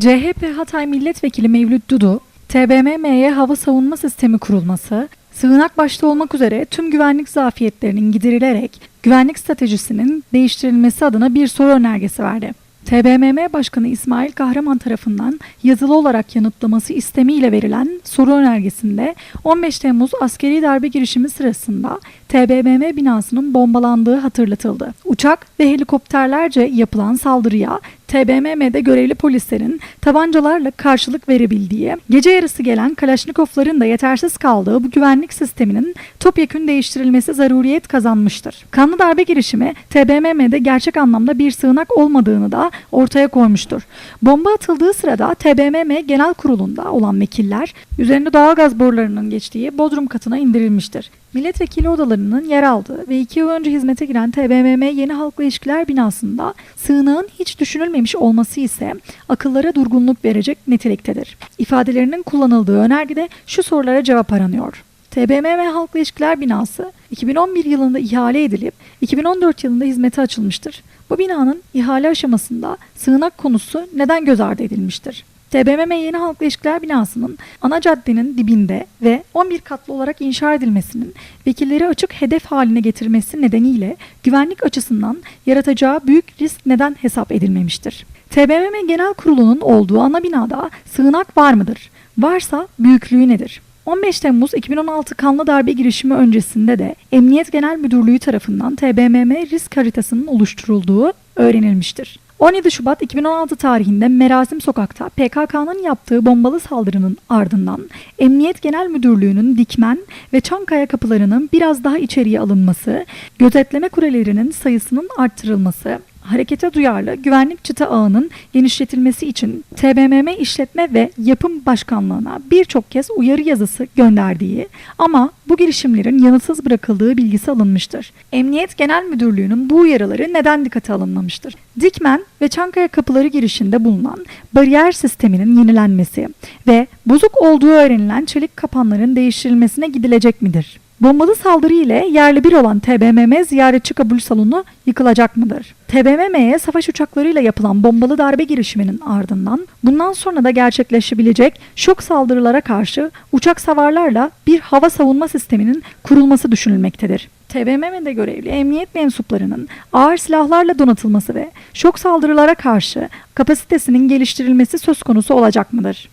CHP Hatay Milletvekili Mevlüt Dudu, TBMM'ye hava savunma sistemi kurulması, sığınak başta olmak üzere tüm güvenlik zafiyetlerinin giderilerek güvenlik stratejisinin değiştirilmesi adına bir soru önergesi verdi. TBMM Başkanı İsmail Kahraman tarafından yazılı olarak yanıtlaması istemiyle verilen soru önergesinde 15 Temmuz askeri darbe girişimi sırasında TBMM binasının bombalandığı hatırlatıldı. Uçak ve helikopterlerce yapılan saldırıya TBMM'de görevli polislerin tabancalarla karşılık verebildiği, gece yarısı gelen Kalaşnikovların da yetersiz kaldığı bu güvenlik sisteminin topyekün değiştirilmesi zaruriyet kazanmıştır. Kanlı darbe girişimi TBMM'de gerçek anlamda bir sığınak olmadığını da ortaya koymuştur. Bomba atıldığı sırada TBMM Genel Kurulu'nda olan vekiller üzerinde doğalgaz borularının geçtiği bodrum katına indirilmiştir. Milletvekili odalarının yer aldığı ve iki yıl önce hizmete giren TBMM Yeni Halkla İlişkiler binasında sığınağın hiç düşünülmemiş olması ise akıllara durgunluk verecek niteliktedir. İfadelerinin kullanıldığı önergede şu sorulara cevap aranıyor. TBMM Halkla İlişkiler binası 2011 yılında ihale edilip 2014 yılında hizmete açılmıştır. Bu binanın ihale aşamasında sığınak konusu neden göz ardı edilmiştir? TBMM Yeni Halkla İlişkiler binasının ana caddenin dibinde ve 11 katlı olarak inşa edilmesinin vekilleri açık hedef haline getirmesi nedeniyle güvenlik açısından yaratacağı büyük risk neden hesap edilmemiştir? TBMM Genel Kurulu'nun olduğu ana binada sığınak var mıdır? Varsa büyüklüğü nedir? 15 Temmuz 2016 kanlı darbe girişimi öncesinde de Emniyet Genel Müdürlüğü tarafından TBMM risk haritasının oluşturulduğu öğrenilmiştir. 17 Şubat 2016 tarihinde Merazim Sokak'ta PKK'nın yaptığı bombalı saldırının ardından Emniyet Genel Müdürlüğü'nün Dikmen ve Çankaya kapılarının biraz daha içeriye alınması, gözetleme kulelerinin sayısının arttırılması, harekete duyarlı güvenlik çıta ağının genişletilmesi için TBMM işletme ve yapım başkanlığına birçok kez uyarı yazısı gönderdiği ama bu girişimlerin yanıtsız bırakıldığı bilgisi alınmıştır. Emniyet Genel Müdürlüğü'nün bu uyarıları neden dikkate alınmamıştır? Dikmen ve Çankaya kapıları girişinde bulunan bariyer sisteminin yenilenmesi ve bozuk olduğu öğrenilen çelik kapanların değiştirilmesine gidilecek midir? Bombalı saldırı ile yerli bir olan TBMM ziyaretçi kabul salonu yıkılacak mıdır? TBMM'ye savaş uçaklarıyla yapılan bombalı darbe girişiminin ardından bundan sonra da gerçekleşebilecek şok saldırılara karşı uçak savarlarla bir hava savunma sisteminin kurulması düşünülmektedir. TBMM'de görevli emniyet mensuplarının ağır silahlarla donatılması ve şok saldırılara karşı kapasitesinin geliştirilmesi söz konusu olacak mıdır?